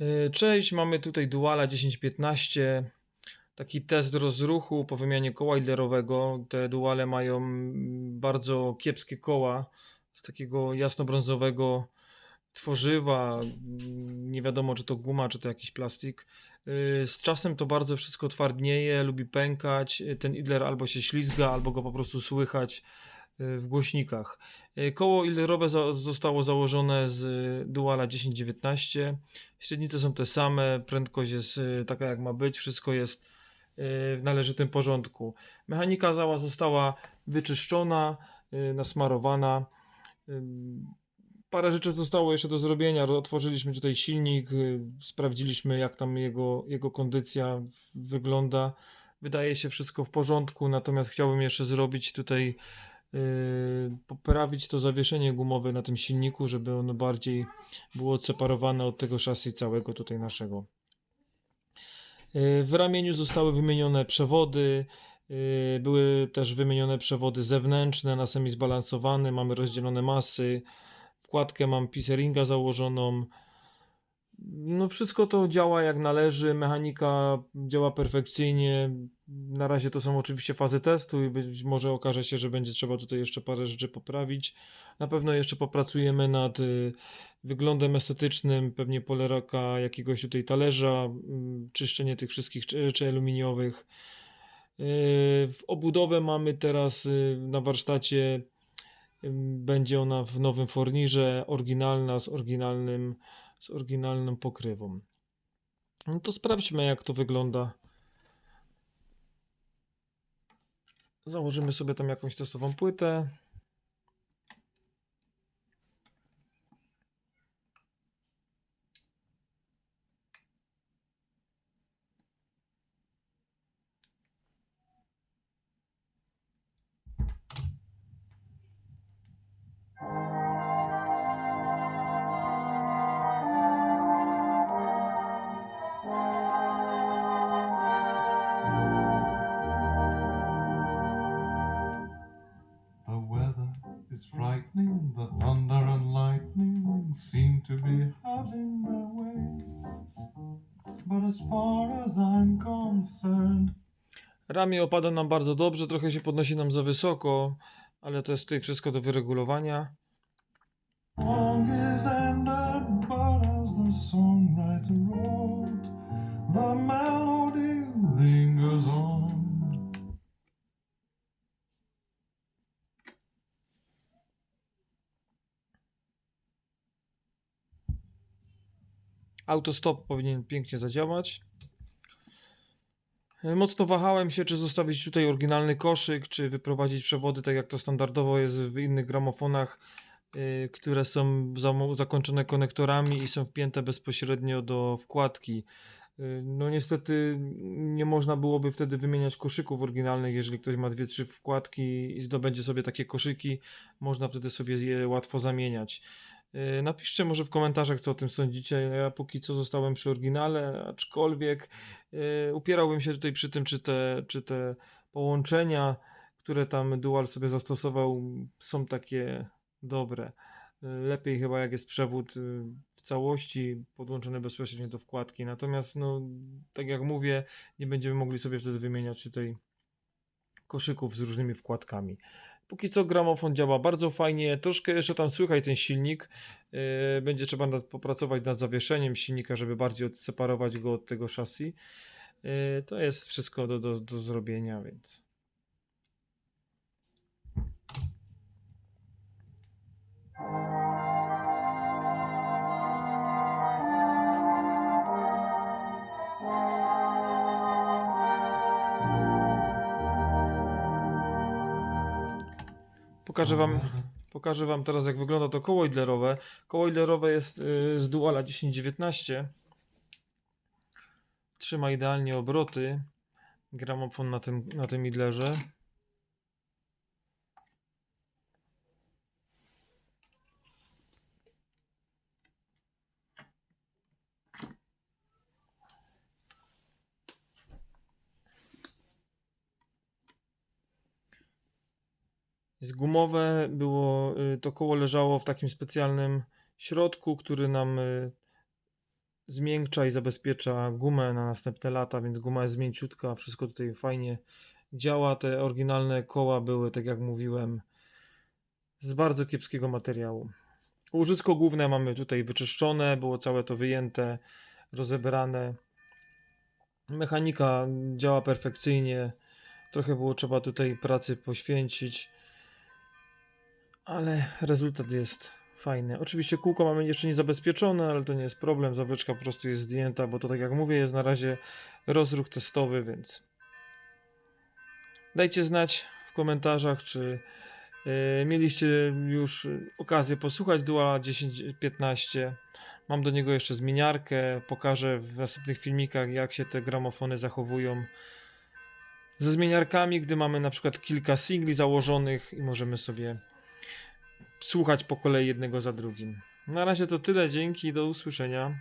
E, Cześć, mamy tutaj Duala 1015. Taki test rozruchu po wymianie koła idlerowego. Te duale mają bardzo kiepskie koła z takiego jasnobrązowego tworzywa. Nie wiadomo, czy to guma, czy to jakiś plastik. E, Z czasem to bardzo wszystko twardnieje, lubi pękać. E, Ten idler albo się ślizga, albo go po prostu słychać w głośnikach. E, Koło idlerowe za- zostało założone z e, Duala 1019. Średnice są te same, prędkość jest y, taka jak ma być, wszystko jest w należytym porządku. Mechanika cała została wyczyszczona, nasmarowana. Parę rzeczy zostało jeszcze do zrobienia. Otworzyliśmy tutaj silnik, sprawdziliśmy jak tam jego, jego kondycja wygląda. Wydaje się wszystko w porządku, natomiast chciałbym jeszcze zrobić tutaj, poprawić to zawieszenie gumowe na tym silniku, żeby ono bardziej było odseparowane od tego szasy całego tutaj naszego. Yy, W ramieniu zostały wymienione przewody, yy, były też wymienione przewody zewnętrzne na semi-zbalansowany, mamy rozdzielone masy, wkładkę mam piseringa założoną. No wszystko to działa jak należy, mechanika działa perfekcyjnie. Na razie to są oczywiście fazy testu i być może okaże się, że będzie trzeba tutaj jeszcze parę rzeczy poprawić. Na pewno jeszcze popracujemy nad y, wyglądem estetycznym, pewnie poleraka jakiegoś tutaj talerza, mm, czyszczenie tych wszystkich rzeczy aluminiowych. W obudowę mamy teraz y, na warsztacie, będzie ona w nowym fornirze, oryginalna, z oryginalnym, z oryginalną pokrywą. No to sprawdźmy jak to wygląda. Założymy sobie tam jakąś testową płytę. Ramię opada nam bardzo dobrze, trochę się podnosi nam za wysoko, ale to jest tutaj wszystko do wyregulowania. Autostop powinien pięknie zadziałać. E, Mocno wahałem się, czy zostawić tutaj oryginalny koszyk, czy wyprowadzić przewody, tak jak to standardowo jest w innych gramofonach, y, które są zakończone konektorami i są wpięte bezpośrednio do wkładki. Y, No niestety nie można byłoby wtedy wymieniać koszyków oryginalnych, jeżeli ktoś ma dwie, trzy wkładki i zdobędzie sobie takie koszyki, można wtedy sobie je łatwo zamieniać. Y, Napiszcie może w komentarzach, co o tym sądzicie. Ja póki co zostałem przy oryginale, aczkolwiek y, upierałbym się tutaj przy tym, czy te, czy te połączenia, które tam Dual sobie zastosował, są takie dobre. Y, Lepiej chyba jak jest przewód w całości podłączony bezpośrednio do wkładki. Natomiast, no, tak jak mówię, nie będziemy mogli sobie wtedy wymieniać tutaj koszyków z różnymi wkładkami. Póki co gramofon działa bardzo fajnie, troszkę jeszcze tam słychać ten silnik. Yy, Będzie trzeba nad, popracować nad zawieszeniem silnika, żeby bardziej odseparować go od tego chassis. Yy, To jest wszystko do, do, do zrobienia, więc. Pokażę wam, pokażę wam teraz jak wygląda to koło idlerowe. Koło idlerowe jest yy, z Duala 1019. Trzyma idealnie obroty. Gramofon na tym, na tym idlerze. Jest gumowe, było, y, to koło leżało w takim specjalnym środku, który nam y, zmiękcza i zabezpiecza gumę na następne lata, więc guma jest mięciutka, wszystko tutaj fajnie działa. Te oryginalne koła były, tak jak mówiłem, z bardzo kiepskiego materiału. Łożysko główne mamy tutaj wyczyszczone, było całe to wyjęte, rozebrane. Mechanika działa perfekcyjnie. Trochę było trzeba tutaj pracy poświęcić, ale rezultat jest fajny. Oczywiście kółko mamy jeszcze nie zabezpieczone, ale to nie jest problem. Zawleczka po prostu jest zdjęta, bo to tak jak mówię, jest na razie rozruch testowy, więc dajcie znać w komentarzach, czy e, mieliście już okazję posłuchać Duala 1015. Mam do niego jeszcze zmieniarkę. Pokażę w następnych filmikach, jak się te gramofony zachowują ze zmieniarkami, gdy mamy na przykład kilka singli założonych i możemy sobie słuchać po kolei jednego za drugim. Na razie to tyle, dzięki, do usłyszenia.